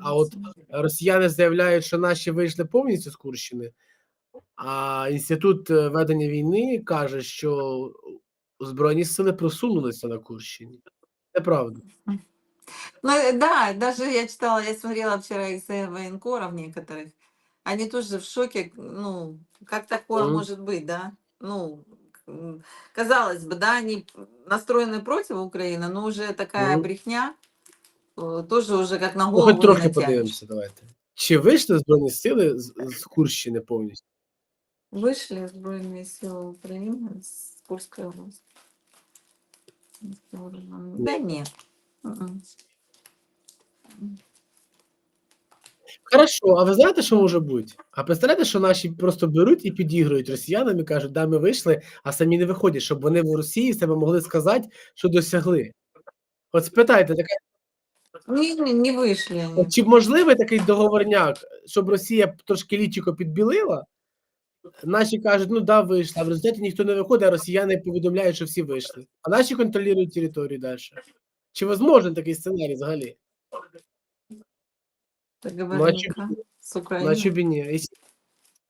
а от росіяни заявляють, що наші вийшли повністю з Курщини, а інститут е, ведення війни каже, що збройні сили просунулися на Курщині. Це правда. Ну э, да, даже я читала, я смотрела вчера эссе военкоров некоторых. Они тоже в шоке, ну, как такое Мгм. может быть, да? Ну, к- м, казалось бы, да, они настроены против Украины, но уже такая Мгм. брехня, э, тоже уже как на Ну, голову хоч не трохи натянешь. подивимося, давайте. Чи вийшли збройні сили з, з Курщини повністю? Вышли сбройные силы Украины с Курской области. Да нет. Мгм. Хорошо, а ви знаєте, що може бути? А представляєте, що наші просто беруть і підігрують росіянам і кажуть, да, ми вийшли, а самі не виходять, щоб вони в Росії себе могли сказати, що досягли. От спитайте, така, не, ні, не вийшли. чи можливий такий договорняк, щоб Росія трошки лічико підбілила? Наші кажуть, ну да, вийшли, а в результаті ніхто не виходить, а росіяни повідомляють, що всі вийшли. А наші контролюють територію далі. Чи можливий такий сценарій взагалі? Украиной. Наче б ні.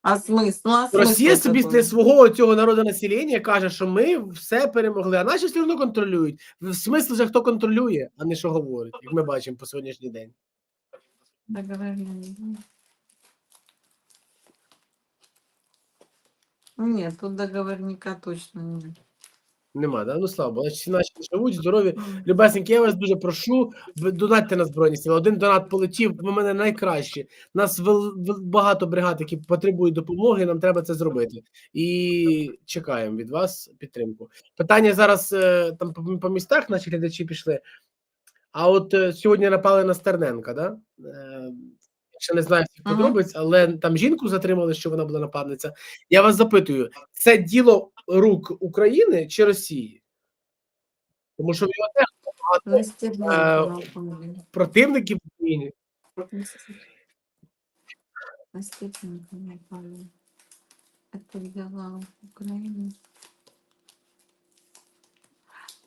А? Ну, а Росія собі для свого цього народу населення каже, що ми все перемогли, а наші все одно контролюють. В смислі вже хто контролює, а не що говорить, як ми бачимо по сьогоднішній день. Договорника. Нет, тут договорника точно нет. Нема, да? Ну слава Богу, всі наші живуть, здорові. Любесеньки, я вас дуже прошу, донатьте на Збройні Сили. Один донат полетів, ви мене найкращі. Нас вел- багато бригад, які потребують допомоги, нам треба це зробити. І чекаємо від вас підтримку. Питання зараз е, там по, містах наші глядачі пішли. А от е, сьогодні напали на Стерненка, да? Е, Ще не знаю всіх Ага. подробиць, але там жінку затримали, що вона була нападниця. Я вас запитую, це діло рук України чи Росії? Тому що в нього теж багато На Стерненко э, напали. противників в Україні. На Стер- На Степенко напали. Это дела Украины.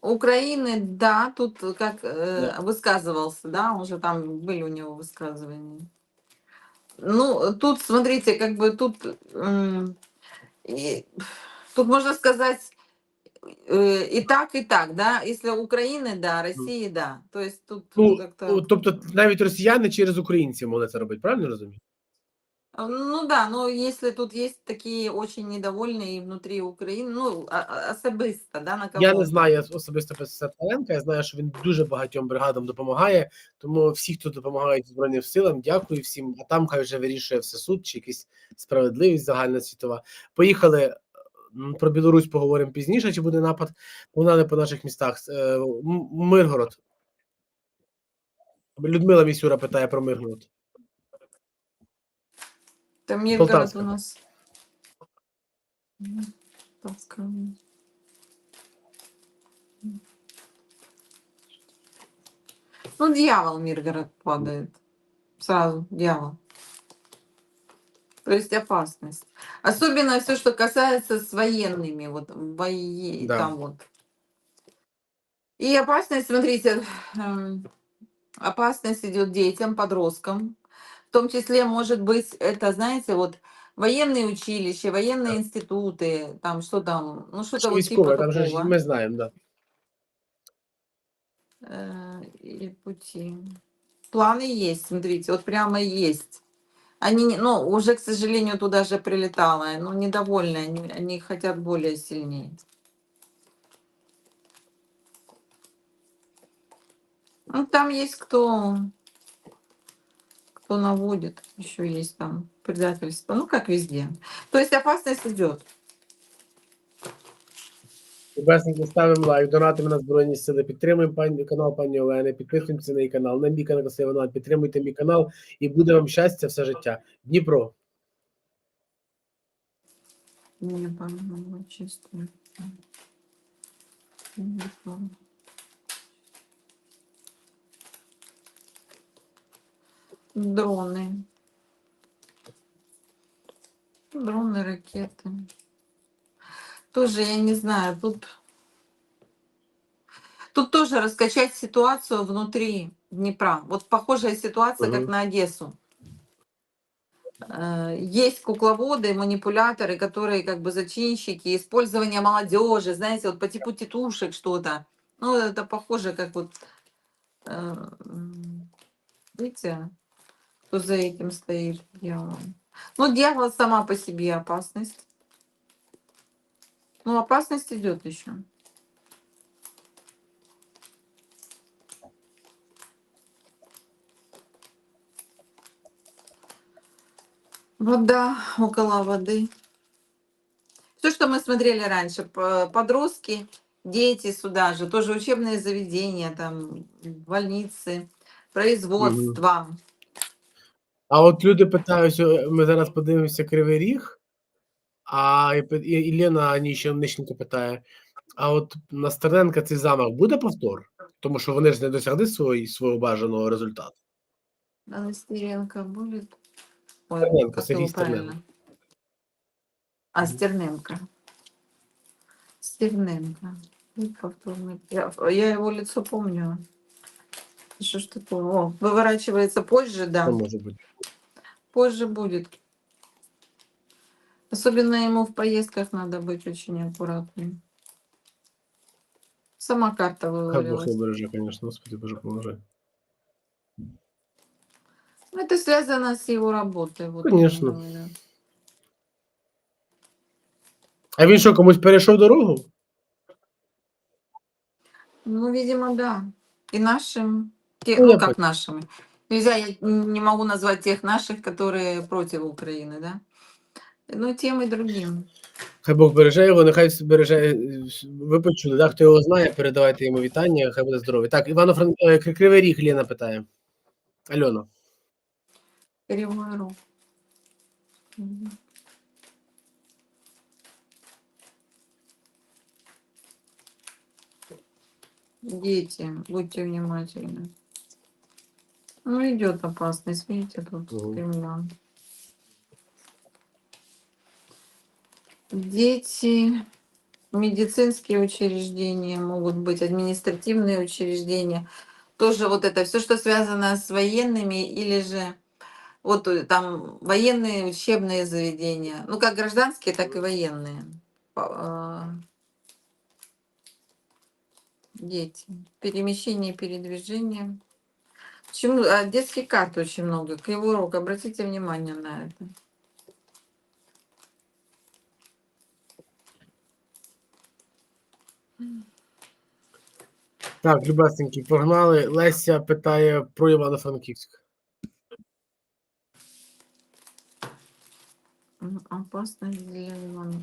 Украины, да, тут как э, Да. высказывался, да, уже там были у него высказывания. Ну, тут, смотрите, как бы тут, м, и- тут можно сказать э, и так, и так, да. Если Украины, да, России, да. То есть тут Ну, как-то... ну, тобто навіть росіяни через українців могли це робити, правильно розумію? Ну да, но если тут есть такие очень недовольные внутри Украины, ну, а- особисто, да, на кого? Я не знаю особисто Писаренка, я знаю, що він дуже багатьом бригадам допомагає. Тому всі, хто допомагають Збройним силам, дякую всім. А там хай вже вирішує все суд чи якась справедливість загальна світова. Поїхали. Про Білорусь поговоримо пізніше, чи буде напад. Погнали по наших містах. Е, Миргород. Людмила Місюра питає про Миргород. Там Миргород Полтавская. у нас. М. Ну, дьявол Миргород падает. Сразу дьявол. То есть опасность. Особенно все, что касается с военными, вот вои, Да. там вот. И опасность, смотрите, эм, опасность идет детям, подросткам. Том числе, может быть, это, знаете, вот военные училища, военные Да. институты, там что там, ну что-то вот типа там же такого. ми знаємо, да. Э, и пути. Планы есть, смотрите, вот прямо есть. Они, не- ну, уже, к сожалению, туда же прилетало, ну, недовольны, они, они хотят более сильнее. Ну, там есть кто, кто наводит, еще есть там предательство, ну, как везде. То есть опасность идет. Любесненько ставимо лайк, донатимо на Збройні Сили, підтримуємо пані, канал пані Олени, підписуємося на її канал, на мій канал Красивий Ванат, підтримуйте мій канал і буде вам щастя все життя. Дніпро. Небо ну, чистое. Дроны. Дроны, ракеты. Тоже я не знаю, тут Тут тоже раскачать ситуацию внутри Днепра. Вот похожая ситуация, как Мгм. на Одессу. Э, Есть кукловоды, манипуляторы, которые как бы зачинщики, использование молодежи, знаете, вот по типу тетушек что-то. Ну, это похоже, как вот, э, видите, кто за этим стоит дьявол. Ну, дьявол сама по себе опасность. Ну, опасность идет еще. Вода около воды. Все, что мы смотрели раньше, по- подростки, дети сюда же, тоже учебные заведения, там, больницы, производства. А от люди питають, ми зараз подивимося Кривий Ріг, а і, і, Лена Нищенко питає: а от на Стерненка цей замах буде повтор? Тому що вони ж не досягли свої, свого бажаного результату. А? Ой, Стерненко, как Сергей его правильно? Стерненко. А, Стерненко. Стерненко. Повторный. Я, я его лицо помню. Что ж такое? О, выворачивается позже, да. Це може бути. Позже будет. Особенно ему в поездках надо быть очень аккуратным. Сама карта вывалилась. не береже, звісно, Господи, Боже, поможи. Ну, Это связано с его работой. Вот, Конечно. А він що, комусь перейшов дорогу? Ну, видимо, да. И нашим, те- Ну, ну, я как нашими. Нельзя, я не могу назвать тех наших, которые против Украины, да. Ну, тем и другим. Хай Бог береже його, нехай береже. е, Ви почули, да? хто його знає, передавайте йому вітання, хай буде здоровий. Так, Івано Фран... е, Кри- Кривий Ріг Лена питає. Альона. Кривой рог. Мгм. Дети, будьте внимательны. Ну, идет опасность, видите, тут Мгм. Кремля. Дети, медицинские учреждения могут быть, административные учреждения. Тоже вот это все, что связано с военными или же вот э, там военные учебные заведения, ну как гражданские, так и военные. А, Дети. Перемещение, передвижение. Почему? А детских карт очень много. Кривой рог. Обратите внимание на это. Так, любесенькі, погнали. Леся питає про Івано-Франківськ. М, Опасность для Ивана.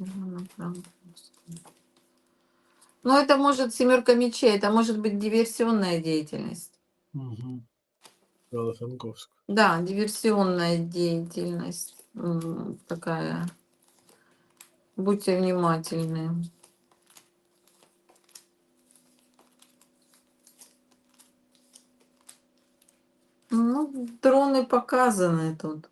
Ивано-Франковска. ну, это может семерка мечей, это может быть диверсионная деятельность. Угу. Да, диверсионная деятельность такая. Будьте внимательны. Ну, дроны показаны тут.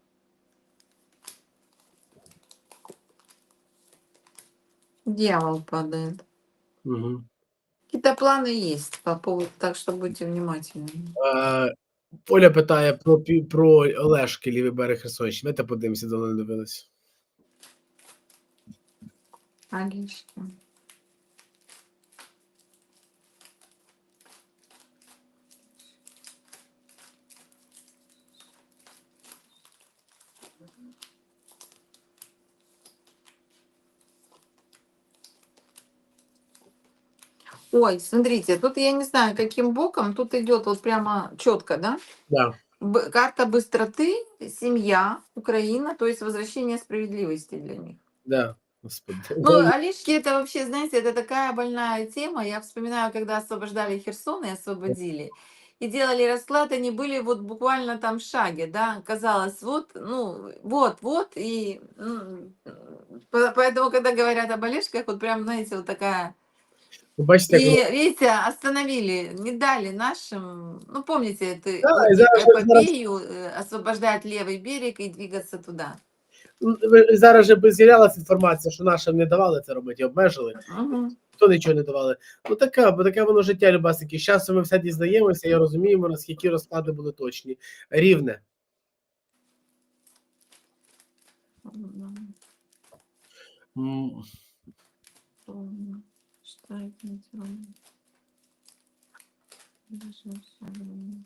Дьявол падает. Угу. Какие-то планы есть по поводу, так что будьте внимательны. Е, Оля питає про, пі- про Олешки, лівий берег Херсонщини. Давайте подивимося, давно не дивились. Олежки. Ой, смотрите, тут я не знаю, каким боком, тут идет вот прямо четко, да? Да. Б- карта быстроты, семья, Украина, то есть возвращение справедливости для них. Да. Господи. Ну, Олежки это вообще, знаете, это такая больная тема. Я вспоминаю, когда освобождали Херсон и освободили, и делали расклад, они были вот буквально там в шаге, да, казалось, вот, ну, вот, вот, и м, по- поэтому, когда говорят об Олежках, вот прям, знаете, вот такая... Ви бачите, И, як видите, остановили, не дали нашим, ну, помните эту Да, вот и зараз- эпопею, э, освобождать левый берег и двигаться туда. Ну, ви- Зараз же би з'являлася інформація, що нашим не давали це робити, обмежили. Мгм. Хто нічого не давали. Ну така, бо таке воно життя, любасники. З часом ми все дізнаємося і розуміємо, наскільки розклади були точні. Рівне. Мгм. М, Ровно. Считает неровно. Даже ровно.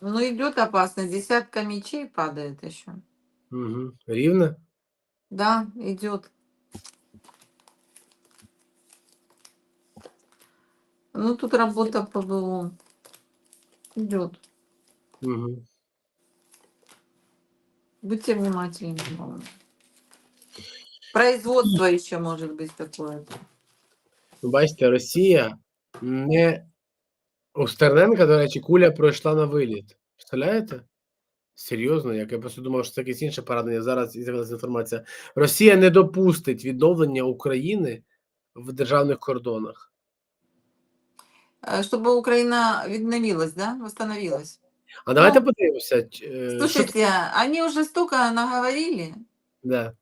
Ну, идет опасно. Десятка мечей падает еще. мгм. Рівне. Да, идет. Ну, тут работа ПВО. Идет. Мгм. Будьте внимательны. главное. Производство еще может быть такое. Ну, Бачите, Росія не у Стерненка, до речі, куля пройшла на виліт. Представляєте? Серйозно, як я просто думав, що це якесь інше поранення. Зараз з'явилася інформація. Росія не допустить відновлення України в державних кордонах. Э, Чтобы Украина відновилась, да? Восстановилась. А давайте Ну, подивимося. е, що Слушайте, они уже столько наговорили. Да.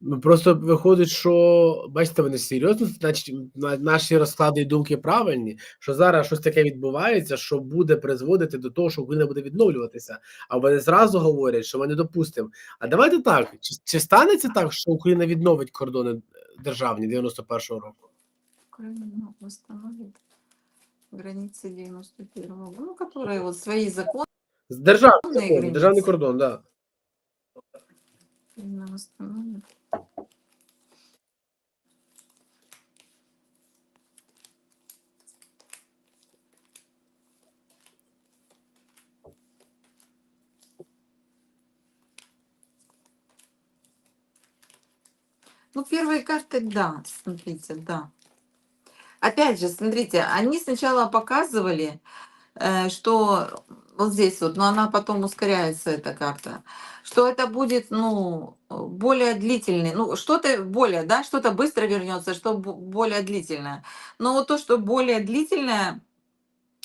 Ну, просто виходить, що бачите, вони серйозно, значить, наші розклади і думки правильні, що зараз щось таке відбувається, що буде призводити до того, що Україна буде відновлюватися. А вони зразу говорять, що ми не допустимо. А давайте так: чи, чи станеться так, що Україна відновить кордони е, державні 91-го року? Украина восстановит границы 91 года, ну, которые вот свои законы Державний кордон, державний границі. кордон, да. Ну, первые карты, да, смотрите, да. Опять же, смотрите, они сначала показывали, э, что вот здесь вот, но она потом ускоряется, эта карта, что это будет, ну, более длительный, ну, что-то более, да, что-то быстро вернется, что бо- более длительное. Но вот то, что более длительное,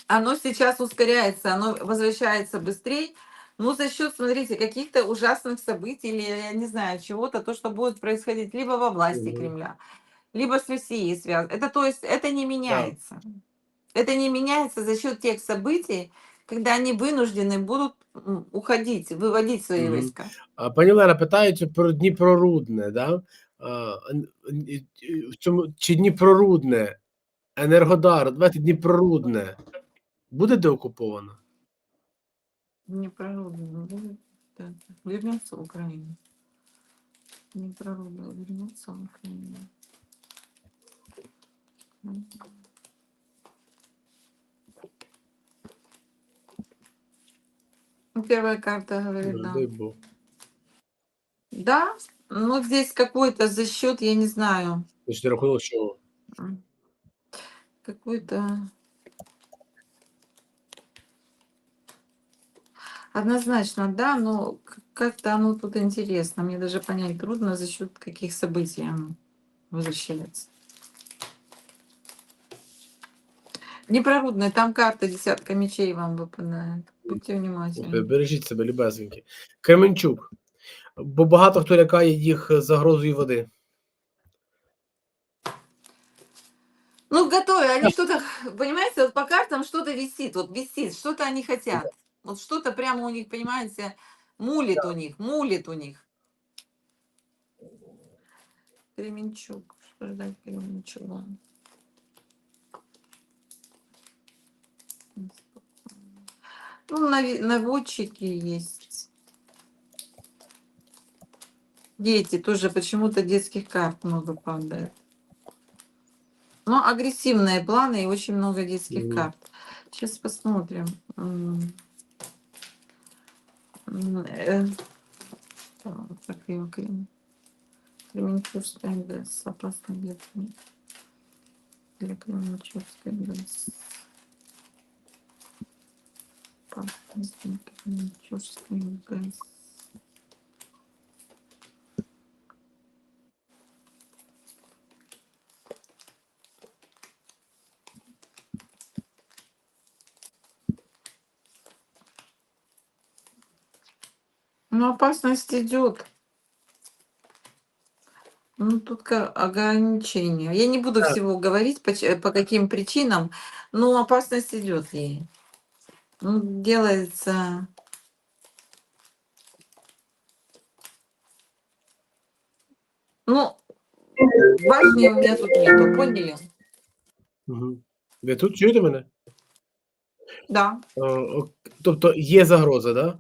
оно сейчас ускоряется, оно возвращается быстрее, ну, за счет, смотрите, каких-то ужасных событий или, я не знаю, чего-то, то, что будет происходить либо во власти Мгм. Кремля, либо с Россией связано. Это, то есть, это не меняется. Это не меняется за счет тех событий, когда они вынуждены будут м, уходить, выводить свои Мгм. войска. А, Пані Лера, питається про Дніпрорудне, да? А, н- н- і- в цьому, чи Дніпрорудне, Енергодар, давайте Дніпрорудне буде деокуповано? Непрородно будет, да, вернется в Украину. Непрородно вернется в Украину. Ну, Первая карта говорит, да. Дай Бог. Да, ну здесь какой-то за счет, я не знаю, Значить, рахунок чого? м, какой-то Однозначно, да, но как-то оно тут интересно. Мне даже понять трудно, за счет каких событий оно возвращается. Непрорудная, там карта десятка мечей вам выпадает. Будьте внимательны. Бережіть себе, любесенькі. Кременчук. Бо багато хто лякає їх загрозою води. Ну, готовы, они что-то, понимаете, вот по картам что-то висит, вот висит, что-то они хотят. Вот что-то прямо у них, понимаете, мулит у них, мулит у них. Кременчук, что ждать Кременчуга? Ну, наводчики есть. Дети тоже почему-то детских карт много падает. Но агрессивные планы и очень много детских Мгм. карт. Сейчас посмотрим. Э, так, ГЭС. Опасно для Крем- для Кременчугской ГЭС. Но ну, опасность идет. Ну, тут ограничения. Я не буду да. всего говорить, по, э, по каким причинам, но опасность идет ей. Ну, делается... Ну, башни у меня тут нету, поняли? Угу. Ви тут чуєте мене? Да. О, о, тобто є загроза, да?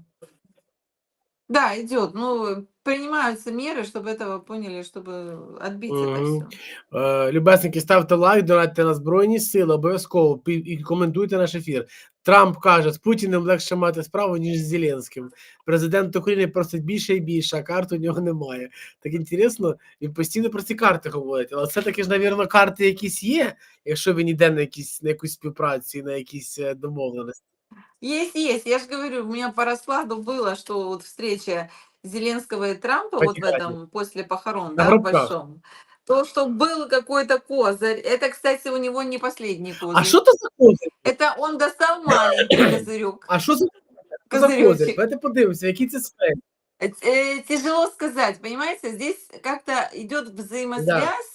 Да, идет. Ну, принимаются меры, чтобы этого поняли, чтобы отбить это Мгм. все. Е, Любесники, ставте лайк, донатьте на Збройні Сили, обов'язково пі- і коментуйте наш ефір. Трамп каже, з Путіним легше мати справу, ніж з Зеленським. Президент України просить більше і більше, а карт у нього немає. Так інтересно, він постійно про ці карти говорить. Але це таки ж, навірно, карти якісь є, якщо він йде на якісь на якусь співпрацю, і на якісь е, домовленості. Есть, есть. Я же говорю, у меня по раскладу было, что вот встреча Зеленского и Трампа вот в Ватикане. этом после похорон, На да, гробках. большом. То, что был какой-то козырь. Это, кстати, у него не последний козырь. А що це за козир? Это он достал маленький козырек. А що за, за? Козыречек. Давайте подивимося, які це. Э, э, Тяжело сказать, понимаете? Здесь как-то идет взаимосвязь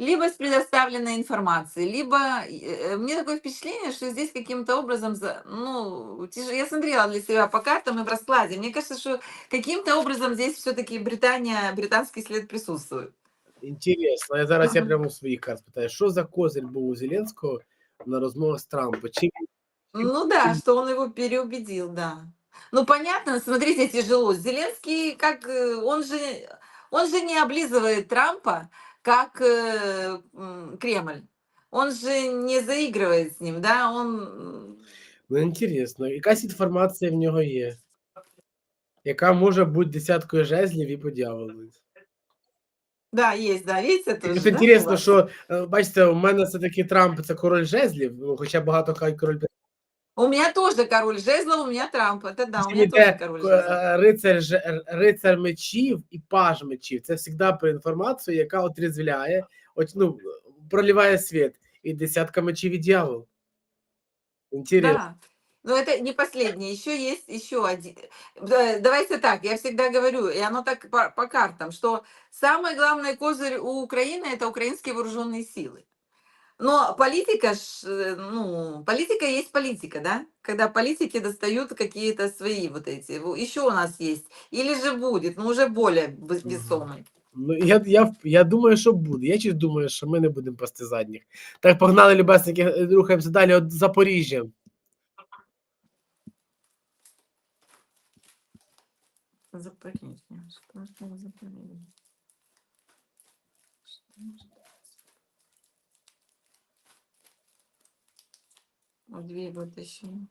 либо с предоставленной информацией, либо э, мне такое впечатление, что здесь каким-то образом, ну, я смотрела для себя по картам и в раскладе, мне кажется, что каким-то образом здесь все-таки Британия, британский след присутствует. Інтересно. Я зараз я Ага. прямо у своїх карт питаю, що за козир був у Зеленського на розмовах з Трампом? Чи Ну да, что он его переубедил, да. Ну понятно, смотрите, тяжело. Зеленский, как э, он же, он же не облизывает Трампа, как э, м, Кремль. Он же не заигрывает с ним, да, он... м, Ну, інтересно, якась інформація в нього є, яка може бути десяткою жезлів і по дьяволу. Да, есть, да, видите, тоже, От да, інтересно, що е, бачите, у мене все-таки Трамп це король жезлів, ну, хоча багато кажуть король У меня тоже король жезлов, у меня Трамп, это да, у тоже іде король е, жезлов. рицар, же- рицар мечів і паж мечів. Це завжди про інформацію, яка отрезвляє, от, ну, проливає світ. І десятка мечів і дьявол. Інтересно. Да. Но это не последний, еще есть еще один. Да, Давайте так, я всегда говорю, и оно так по, по картам, что самый главный козырь у Украины это украинские вооруженные силы. Но политика, ж, э, ну, политика есть политика, да? Когда политики достают какие-то свои вот эти. Еще у нас есть. Или же будет, но уже более вес- Мгм. весомый. Ну, я, я, я думаю, що буде. Я чуть думаю, що ми не будемо пасти задніх. Так, погнали, любесники, е, рухаємося далі. От Запоріжжя. Что ж там? Вот Две вытащили.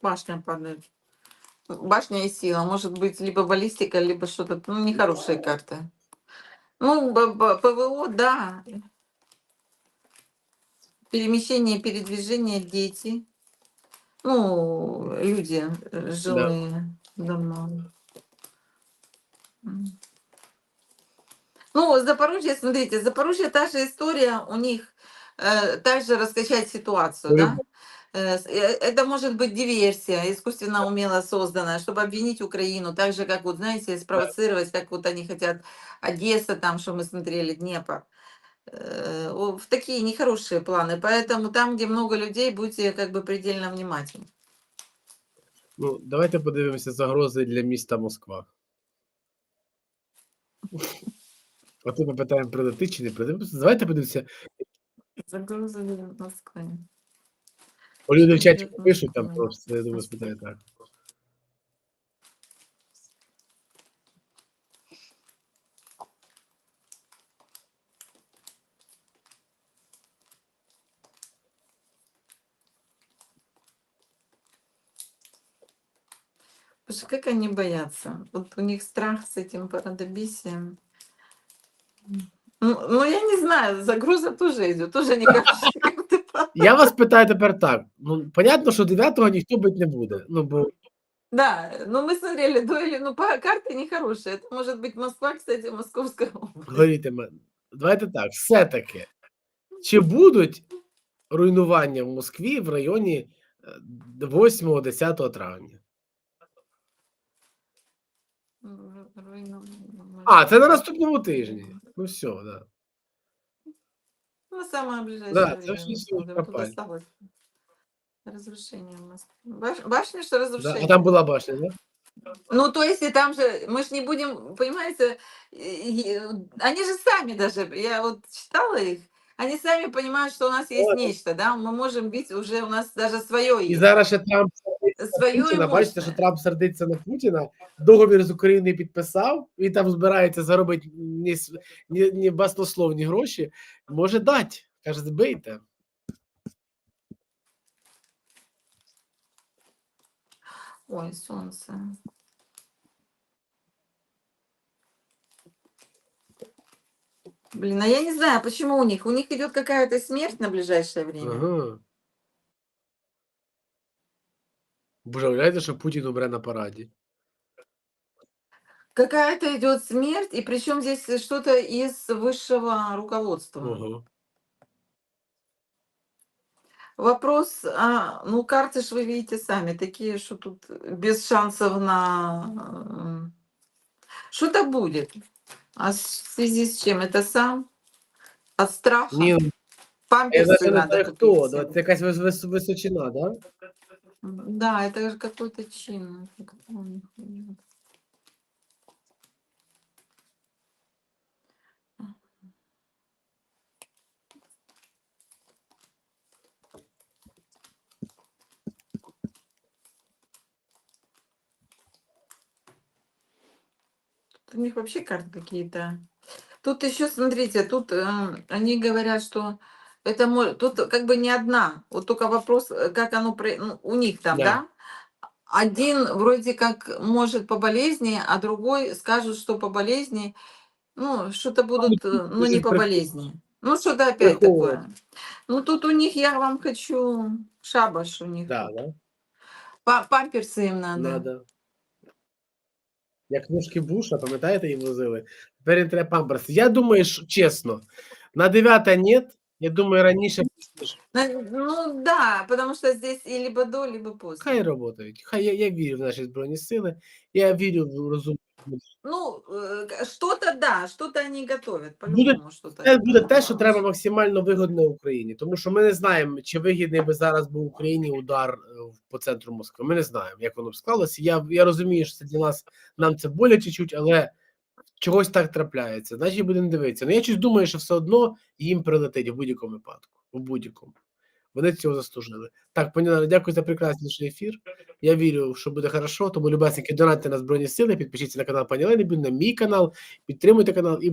Башня падает. Башня и сила. Может быть, либо баллистика, либо что-то. Ну, нехорошие карты. Ну, ПВО, да. Перемещение, передвижение, дети. Ну, люди э, жилые давно. М. Ну, Запорожье, смотрите, Запорожье та же история, у них э, также раскачать ситуацию, да? Э, э, Это может быть диверсия, искусственно умело созданная, чтобы обвинить Украину, так же, как, вот, знаете, спровоцировать, как вот они хотят Одесса, там, что мы смотрели, Днепр. Э, о, В такие нехорошие планы. Поэтому там, где много людей, будьте как бы предельно внимательны. Ну, давайте подивимося загрози для міста Москва. А то ми питаємо, прилетить чи не прилетить. Давайте подивимося. Загрузы Москвы. Бо люди в Що чаті буде пишуть там Москва? просто, я думаю, спитаю так. Потому что как они боятся? Вот у них страх с этим парадобисием. Ну, ну, я не знаю, загруза тоже идет, тоже не как как ты по- Я вас питаю тепер так. Ну, понятно, що 9-го ніхто бити не буде. Ну, бо Да, ну мы смотрели дуэли, ну по карте нехорошие. Это может быть Москва, кстати, Московская область. говорітиме. Давайте так, все-таки. Чи будуть руйнування в Москві в районі 8-10 травня. А, це на наступному тижні. Ну все, да. Ну, самое ближайшее Да, это время. сильно смотрим. Тут пропали. осталось Разрушение. Баш- Башня, что да. разрушение? А там була башня, да? Ну, то есть, и там же, мы ж не будем, понимаете, и- и- они же сами даже, я вот читала их, они сами понимают, что у нас есть Вот. нечто, да, мы можем бить уже, у нас даже свое І есть. зараз ще Трамп сердиться на Своє Путіна. і Бачите, мощне. що Трамп сердиться на Путіна, договір з Україною підписав, і там збирається заробити ні, с- ні, ні баснословні гроші. Може дати. Каже, збийте. Ой, солнце. Блин, а я не знаю, почему у них. У них идет какая-то смерть на ближайшее время. Ага. Боже, уявляєте, що Путін умре на параді. Какая-то идет смерть, и причем здесь что-то из высшего руководства. Ого. Вопрос, а, ну карты ж вы видите сами, такие, что тут без шансов на... э, Что-то будет. А с- в связи с чем? Это сам? От страха? Ні, я Памперсы навіть не надо знаю купить хто. всем. да, Це якась вис- вис- височина, да? Да, это же какой-то чин. У них вообще карты какие-то. Тут еще, смотрите, тут э, они говорят, что это может, тут как бы не одна. Вот только вопрос, э, как оно про- ну, у них там, Да. да. Один вроде как может по болезни, а другой скажут, что по болезни, ну, что-то будут, э, ну, не очень по прик- болезни. Ну, что-то опять Прикольно. такое. Ну, тут у них, я вам хочу, шабаш у них. Да, да. Па- Памперсы им надо. Надо. Як ножки Буша, пам'ятаєте, їм возили? Тепер їм треба памперс. Я думаю, що, чесно, на 9 нет. Я думаю, раніше Ну, да, потому что здесь и либо до, либо после. Хай працюють. Хай я, я вірю в наші Збройні Сили. Я вірю в розум. Ну, э, что-то да, что-то они готовят, Буде- что-то. Це буде те, що треба максимально вигодно Україні. Тому що ми не знаємо, чи вигідний би зараз був Україні удар е, по центру Москви. Ми не знаємо, як воно б склалося. Я, я розумію, що це для нас нам це боляче чуть, але чогось так трапляється. Значить, будемо дивитися. Ну я щось думаю, що все одно їм прилетить в будь-якому випадку. В будь-якому. Вони цього заслужили. Так, пані дякую за прекрасніший ефір. Я вірю, що буде хорошо. Тому, любесники, донатьте на Збройні Сили, підпишіться на канал пані Олени, на мій канал, підтримуйте канал і